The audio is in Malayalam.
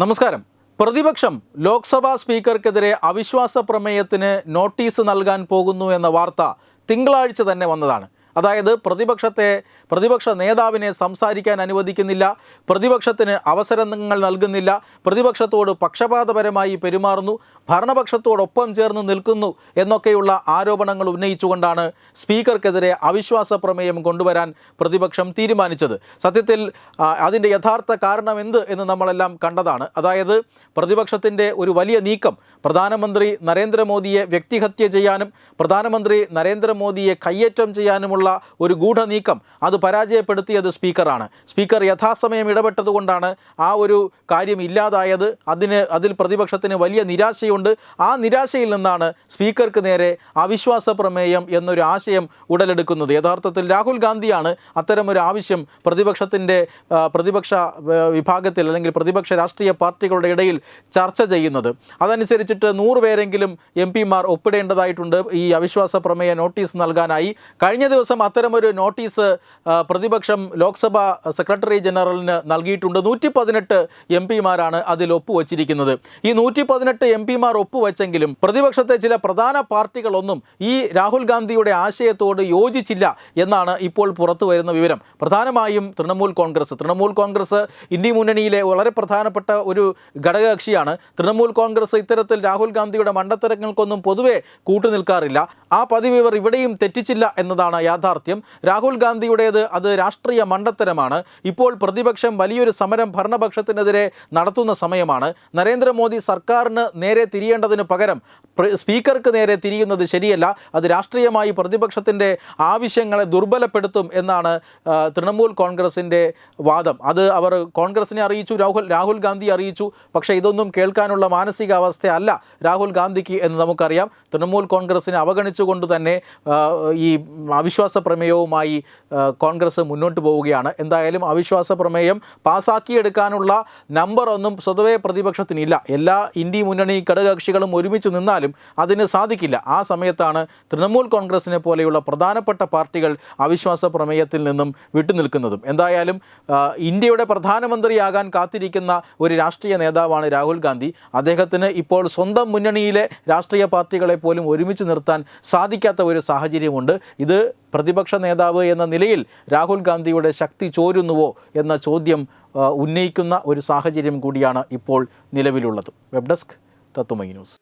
നമസ്കാരം. പ്രതിപക്ഷം ലോക്സഭാ സ്പീക്കർക്കെതിരെ അവിശ്വാസ പ്രമേയത്തിന് നോട്ടീസ് നൽകാൻ പോകുന്നു എന്ന വാർത്ത തിങ്കളാഴ്ച തന്നെ വന്നതാണ്. അതായത് പ്രതിപക്ഷത്തെ പ്രതിപക്ഷ നേതാവിനെ സംസാരിക്കാൻ അനുവദിക്കുന്നില്ല പ്രതിപക്ഷത്തിന് അവസരങ്ങൾ നൽകുന്നില്ല പ്രതിപക്ഷത്തോട് പക്ഷപാതപരമായി പെരുമാറുന്നു ഭരണപക്ഷത്തോടൊപ്പം ചേർന്ന് നിൽക്കുന്നു എന്നൊക്കെയുള്ള ആരോപണങ്ങൾ ഉന്നയിച്ചുകൊണ്ടാണ് സ്പീക്കർക്കെതിരെ അവിശ്വാസ പ്രമേയം കൊണ്ടുവരാൻ പ്രതിപക്ഷം തീരുമാനിച്ചത്. സത്യത്തിൽ അതിന്റെ യഥാർത്ഥ കാരണം എന്ത് എന്ന് നമ്മളെല്ലാം കണ്ടതാണ്. അതായത് പ്രതിപക്ഷത്തിന്റെ ഒരു വലിയ നീക്കം പ്രധാനമന്ത്രി നരേന്ദ്രമോദിയെ വ്യക്തിഹത്യ ചെയ്യാനും പ്രധാനമന്ത്രി നരേന്ദ്രമോദിയെ കയ്യേറ്റം ചെയ്യാനുമുള്ള ഒരു ഗൂഢനീക്കം അത് പരാജയപ്പെടുത്തിയത് സ്പീക്കറാണ്. സ്പീക്കർ യഥാസമയം ഇടപെട്ടതുകൊണ്ടാണ് ആ ഒരു കാര്യം ഇല്ലാതായത്. അതിന് അതിൽ പ്രതിപക്ഷത്തിന് വലിയ നിരാശയുണ്ട്. ആ നിരാശയിൽ നിന്നാണ് സ്പീക്കർക്ക് നേരെ അവിശ്വാസ പ്രമേയം എന്നൊരു ആശയം ഉടലെടുക്കുന്നത്. യഥാർത്ഥത്തിൽ രാഹുൽ ഗാന്ധിയാണ് അത്തരമൊരു ആവശ്യം പ്രതിപക്ഷത്തിന്റെ പ്രതിപക്ഷ വിഭാഗത്തിൽ അല്ലെങ്കിൽ പ്രതിപക്ഷ രാഷ്ട്രീയ പാർട്ടികളുടെ ഇടയിൽ ചർച്ച ചെയ്യുന്നത്. അതനുസരിച്ചിട്ട് നൂറ് പേരെങ്കിലും എം പിമാർ ഒപ്പിടേണ്ടതായിട്ടുണ്ട്. ഈ അവിശ്വാസ പ്രമേയ നോട്ടീസ് നൽകാനായി കഴിഞ്ഞ ദിവസം അത്തരമൊരു നോട്ടീസ് പ്രതിപക്ഷം ലോക്സഭ സെക്രട്ടറി ജനറലിന് നൽകിയിട്ടുണ്ട്. നൂറ്റി പതിനെട്ട് എം പിമാരാണ് അതിൽ ഒപ്പുവച്ചിരിക്കുന്നത്. ഈ നൂറ്റി പതിനെട്ട് എം പിമാർ ഒപ്പുവെച്ചെങ്കിലും പ്രതിപക്ഷത്തെ ചില പ്രധാന പാർട്ടികളൊന്നും ഈ രാഹുൽ ഗാന്ധിയുടെ ആശയത്തോട് യോജിച്ചില്ല എന്നാണ് ഇപ്പോൾ പുറത്തു വരുന്ന വിവരം. പ്രധാനമായും തൃണമൂൽ കോൺഗ്രസ്. തൃണമൂൽ കോൺഗ്രസ് ഇന്ത്യ മുന്നണിയിലെ വളരെ പ്രധാനപ്പെട്ട ഒരു ഘടകകക്ഷിയാണ്. തൃണമൂൽ കോൺഗ്രസ് ഇത്തരത്തിൽ രാഹുൽ ഗാന്ധിയുടെ മണ്ടത്തരങ്ങൾക്കൊന്നും പൊതുവെ കൂട്ടുനിൽക്കാറില്ല. ആ പതിവ് ഇവർ ഇവിടെയും തെറ്റിച്ചില്ല എന്നതാണ് യാഥാർത്ഥ്യം. രാഹുൽ ഗാന്ധിയുടേത് അത് രാഷ്ട്രീയ മണ്ടത്തരമാണ്. ഇപ്പോൾ പ്രതിപക്ഷം വലിയൊരു സമരം ഭരണപക്ഷത്തിനെതിരെ നടത്തുന്ന സമയമാണ്. നരേന്ദ്രമോദി സർക്കാരിന് നേരെ തിരിയേണ്ടതിന് പകരം സ്പീക്കർക്ക് നേരെ തിരിയുന്നത് ശരിയല്ല. അത് രാഷ്ട്രീയമായി പ്രതിപക്ഷത്തിന്റെ ആവശ്യങ്ങളെ ദുർബലപ്പെടുത്തും എന്നാണ് തൃണമൂൽ കോൺഗ്രസിന്റെ വാദം. അത് അവർ കോൺഗ്രസിനെ അറിയിച്ചു രാഹുൽ രാഹുൽ ഗാന്ധി അറിയിച്ചു. പക്ഷേ ഇതൊന്നും കേൾക്കാനുള്ള മാനസികാവസ്ഥ അല്ല രാഹുൽ ഗാന്ധിക്ക് എന്ന് നമുക്കറിയാം. തൃണമൂൽ കോൺഗ്രസിനെ അവഗണിച്ചുകൊണ്ട് തന്നെ ഈ അവിശ്വാസ പ്രമേയവുമായി കോൺഗ്രസ് മുന്നോട്ട് പോവുകയാണ്. എന്തായാലും അവിശ്വാസ പ്രമേയം പാസാക്കിയെടുക്കാനുള്ള നമ്പർ ഒന്നും സ്വതവേ പ്രതിപക്ഷത്തിനില്ല. എല്ലാ ഇന്ത്യ മുന്നണി ഘടകകക്ഷികളും ഒരുമിച്ച് നിന്നാലും അതിന് സാധിക്കില്ല. ആ സമയത്താണ് തൃണമൂൽ കോൺഗ്രസിനെ പോലെയുള്ള പ്രധാനപ്പെട്ട പാർട്ടികൾ അവിശ്വാസ പ്രമേയത്തിൽ നിന്നും വിട്ടുനിൽക്കുന്നതും. എന്തായാലും ഇന്ത്യയുടെ പ്രധാനമന്ത്രിയാകാൻ കാത്തിരിക്കുന്ന ഒരു രാഷ്ട്രീയ നേതാവാണ് രാഹുൽ ഗാന്ധി. അദ്ദേഹത്തിന് ഇപ്പോൾ സ്വന്തം മുന്നണിയിലെ രാഷ്ട്രീയ പാർട്ടികളെ പോലും ഒരുമിച്ച് നിർത്താൻ സാധിക്കാത്ത ഒരു സാഹചര്യമുണ്ട്. ഇത് പ്രതിപക്ഷ നേതാവ് എന്ന നിലയിൽ രാഹുൽ ഗാന്ധിയുടെ ശക്തി ചോരുന്നുവോ എന്ന ചോദ്യം ഉന്നയിക്കുന്ന ഒരു സാഹചര്യം കൂടിയാണ് ഇപ്പോൾ നിലവിലുള്ളത്. Web desk Tatwamayi news.